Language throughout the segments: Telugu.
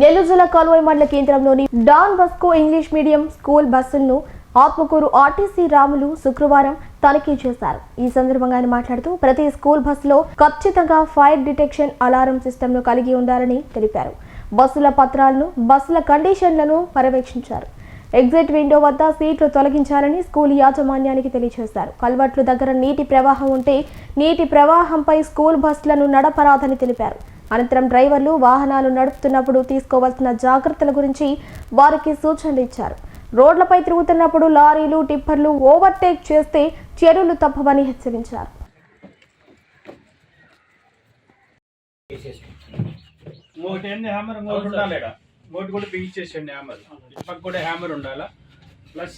నెల్లూరు జిల్లా కాలువై మండల కేంద్రంలోని Don Bosco English medium school బస్సులను ఆత్మకూరు ఆర్టీసీ రాములు శుక్రవారం తనిఖీ చేశారు. ఈ సందర్భంగా ఆయన మాట్లాడుతూ ప్రతి స్కూల్ బస్సులో ఖచ్చితంగా ఫైర్ డిటెక్షన్ అలారం సిస్టమ్ను కలిగి ఉండాలని తెలిపారు. బస్సుల పత్రాలను బస్సుల కండిషన్లను పర్యవేక్షించారు. ఎగ్జిట్ విండో వద్ద సీట్లు తొలగించాలని స్కూల్ యాజమాన్యానికి తెలియజేశారు. కల్వర్ట్లు దగ్గర నీటి ప్రవాహం ఉంటే నీటి ప్రవాహంపై స్కూల్ బస్సులను నడపరాదని తెలిపారు. అనంతరం డ్రైవర్లు వాహనాలు నడుపుతున్నప్పుడు తీసుకోవాల్సిన జాగ్రత్తల గురించి వారికి సూచనలు ఇచ్చారు. రోడ్లపై తిరుగుతున్నప్పుడు లారీలు టిప్పర్లు ఓవర్టేక్ చేస్తే చర్యలు తప్పవని హెచ్చరించారు. హ్యామర్ ఉండాలి. ఇంకోటి కూడా హ్యామర్. పక్క కూడా హ్యామర్ ఉండాలా? ప్లస్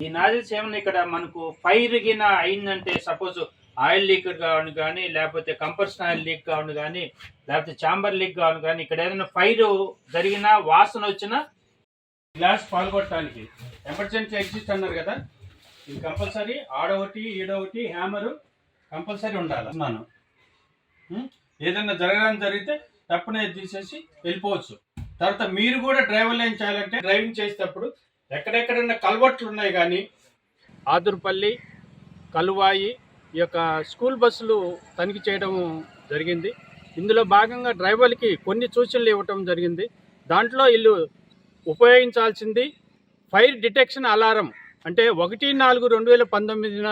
ఈ నాజిల్స్ ఏమన్నా ఇక్కడ మనకు ఫైర్ గిన అయిందంటే సపోజ్ ఆయిల్ లీక్ కావను కానీ లేకపోతే కంపల్సన్ ఆయిల్ లీక్ కావను కానీ లేకపోతే చాంబర్ లీక్ కావను కానీ ఇక్కడ ఏదైనా ఫైర్ జరిగినా వాసన వచ్చినా గ్లాస్ పాల్గొట్టడానికి. ఎమర్జెన్సీ ఎగ్జిస్ట్ అన్నారు కదా? ఇది కంపల్సరీ ఆడొకటి ఈడొకటి హ్యామరు కంపల్సరీ ఉండాలి. అన్నాను? ఏదైనా జరగడానికి జరిగితే తప్పనే తీసేసి వెళ్ళిపోవచ్చు. తర్వాత మీరు కూడా డ్రైవర్లు ఏం చేయాలంటే డ్రైవింగ్ చేసేటప్పుడు ఎక్కడెక్కడైనా కల్వర్ట్లు ఉన్నాయి కానీ? ఆదుర్పల్లి కలువాయి ఈ యొక్క స్కూల్ బస్సులు తనిఖీ చేయడం జరిగింది. ఇందులో భాగంగా డ్రైవర్లకి కొన్ని సూచనలు ఇవ్వటం జరిగింది. దాంట్లో వీళ్ళు ఉపయోగించాల్సింది ఫైర్ డిటెక్షన్ అలారం. అంటే ఒకటి నాలుగు రెండు వేల పంతొమ్మిదిన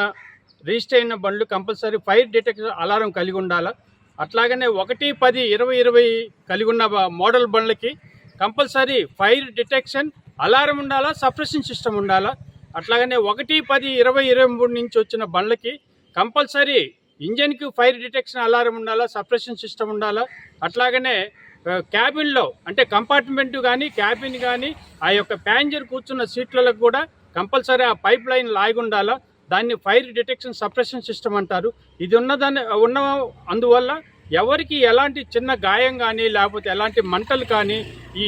రిజిస్టర్ అయిన బండ్లు కంపల్సరీ ఫైర్ డిటెక్షన్ అలారం కలిగి ఉండాలి. అట్లాగనే ఒకటి పది ఇరవై ఇరవై కలిగి ఉన్న మోడల్ బండ్లకి కంపల్సరీ ఫైర్ డిటెక్షన్ అలారం ఉండాలా సప్రెషన్ సిస్టమ్ ఉండాలా? అట్లాగనే ఒకటి పది ఇరవై ఇరవై మూడు నుంచి వచ్చిన బండ్లకి కంపల్సరీ ఇంజన్కి ఫైర్ డిటెక్షన్ అలారం ఉండాలా సప్రెషన్ సిస్టమ్ ఉండాలా? అట్లాగనే క్యాబిన్లో అంటే కంపార్ట్మెంట్ కానీ క్యాబిన్ కానీ ఆ యొక్క ప్యాసింజర్ కూర్చున్న సీట్లకు కూడా కంపల్సరీ ఆ పైప్ లైన్ లాగి ఉండాలా? దాన్ని ఫైర్ డిటెక్షన్ సప్రెషన్ సిస్టమ్ అంటారు. ఇది ఉన్నదాన్ని ఉన్న అందువల్ల ఎవరికి ఎలాంటి చిన్న గాయం కానీ లేకపోతే ఎలాంటి మంటలు కానీ ఈ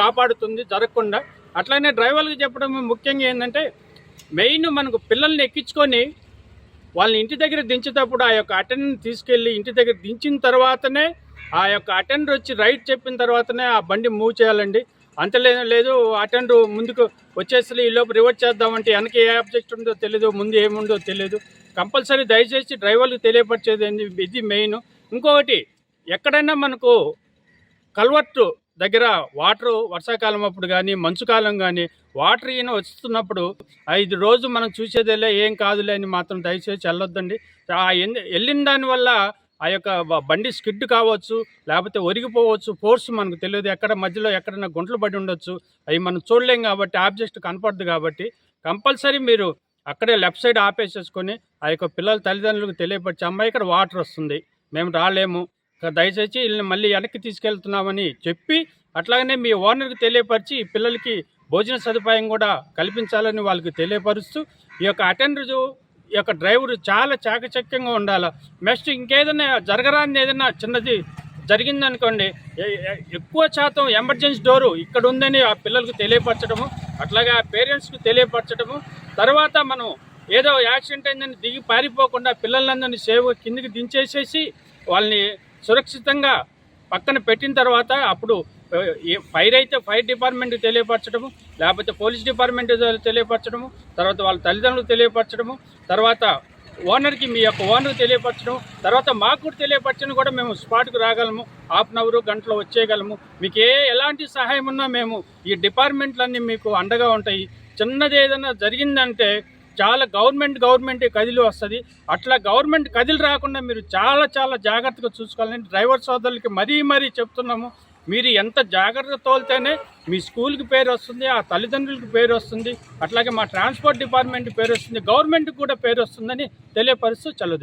కాపాడుతుంది జరగకుండా. అట్లనే డ్రైవర్లకు చెప్పడం ముఖ్యంగా ఏంటంటే మెయిన్ మనకు పిల్లల్ని ఎక్కించుకొని వాళ్ళని ఇంటి దగ్గర దించేటప్పుడు ఆ యొక్క అటెండర్ తీసుకెళ్ళి ఇంటి దగ్గర దించిన తర్వాతనే ఆ యొక్క అటెండర్ వచ్చి రైట్ చెప్పిన తర్వాతనే ఆ బండి మూవ్ చేయాలండి. అంత లేదు లేదు అటెండర్ ముందుకు వచ్చేసరి ఈ లోపు రివర్ట్ చేద్దామంటే వెనక ఏ ఆబ్జెక్ట్ ఉందో తెలియదు ముందు ఏముందో తెలియదు కంపల్సరీ దయచేసి డ్రైవర్లకు తెలియపరిచేది ఇది మెయిన్. ఇంకొకటి ఎక్కడైనా మనకు కల్వర్టు దగ్గర వాటర్ వర్షాకాలం అప్పుడు కానీ మంచు కాలం కానీ వాటర్ ఈయన వస్తున్నప్పుడు ఐదు రోజు మనం చూసేదేలే ఏం కాదులే అని మాత్రం దయచేసి వెళ్ళొద్దండి. ఆ ఎన్ని- వెళ్ళిన దానివల్ల ఆ యొక్క బండి స్కిడ్ కావచ్చు లేకపోతే ఒరిగిపోవచ్చు ఫోర్స్ మనకు తెలియదు. ఎక్కడ మధ్యలో ఎక్కడైనా గుంటలు పడి ఉండొచ్చు అవి మనం చూడలేం కాబట్టి ఆబ్జెక్ట్ కనపడదు కాబట్టి కంపల్సరీ మీరు అక్కడే లెఫ్ట్ సైడ్ ఆపేసేసుకొని ఆ యొక్క పిల్లల తల్లిదండ్రులకు తెలియపరిచి అమ్మాయి ఇక్కడ వాటర్ వస్తుంది. మేము రాలేము. దయచేసి వీళ్ళని మళ్ళీ వెనక్కి తీసుకెళ్తున్నామని చెప్పి అట్లాగనే మీ ఓనర్కి తెలియపరిచి పిల్లలకి భోజన సదుపాయం కూడా కల్పించాలని వాళ్ళకి తెలియపరుస్తూ ఈ యొక్క అటెండర్ ఈ యొక్క డ్రైవర్ చాలా చాకచక్యంగా ఉండాలి. నెక్స్ట్ ఇంకేదైనా జరగరాని ఏదైనా చిన్నది జరిగిందనుకోండి ఎక్కువ శాతం ఎమర్జెన్సీ డోరు ఇక్కడ ఉందని ఆ పిల్లలకు తెలియపరచడము అట్లాగే ఆ పేరెంట్స్కి తెలియపరచడము తర్వాత మనం ఏదో యాక్సిడెంట్ అయిందని దిగి పారిపోకుండా పిల్లలందరినీ సేవ్ కిందికి దించేసేసి వాళ్ళని సురక్షితంగా పక్కన పెట్టిన తర్వాత అప్పుడు ఏ ఫైర్ అయితే ఫైర్ డిపార్ట్మెంట్కి తెలియపరచడము లేకపోతే పోలీస్ డిపార్ట్మెంట్ తెలియపరచడము తర్వాత వాళ్ళ తల్లిదండ్రులకు తెలియపరచడము తర్వాత ఓనర్కి మీ యొక్క ఓనర్కి తెలియపరచడం తర్వాత మాకు కూడా తెలియపరచడం కూడా మేము స్పాట్కు రాగలము హాఫ్ అన్ అవర్ గంటలో వచ్చేయగలము. మీకు ఏ ఎలాంటి సహాయం ఉన్నా మేము ఈ డిపార్ట్మెంట్లన్నీ మీకు అండగా ఉంటాయి. చిన్నది ఏదైనా జరిగిందంటే చాలా గవర్నమెంట్ గవర్నమెంట్ కదిలి వస్తుంది. అట్లా గవర్నమెంట్ కదిలి రాకుండా మీరు చాలా చాలా జాగ్రత్తగా చూసుకోవాలని డ్రైవర్ సోదరులకి మరీ మరీ చెప్తున్నాము. మీరు ఎంత జాగ్రత్త తోలితేనే మీ స్కూల్కి పేరు వస్తుంది ఆ తల్లిదండ్రులకి పేరు వస్తుంది అట్లాగే మా ట్రాన్స్పోర్ట్ డిపార్ట్మెంట్ పేరు వస్తుంది గవర్నమెంట్కి కూడా పేరు వస్తుందని తెలియపరుస్తూ చల్లదు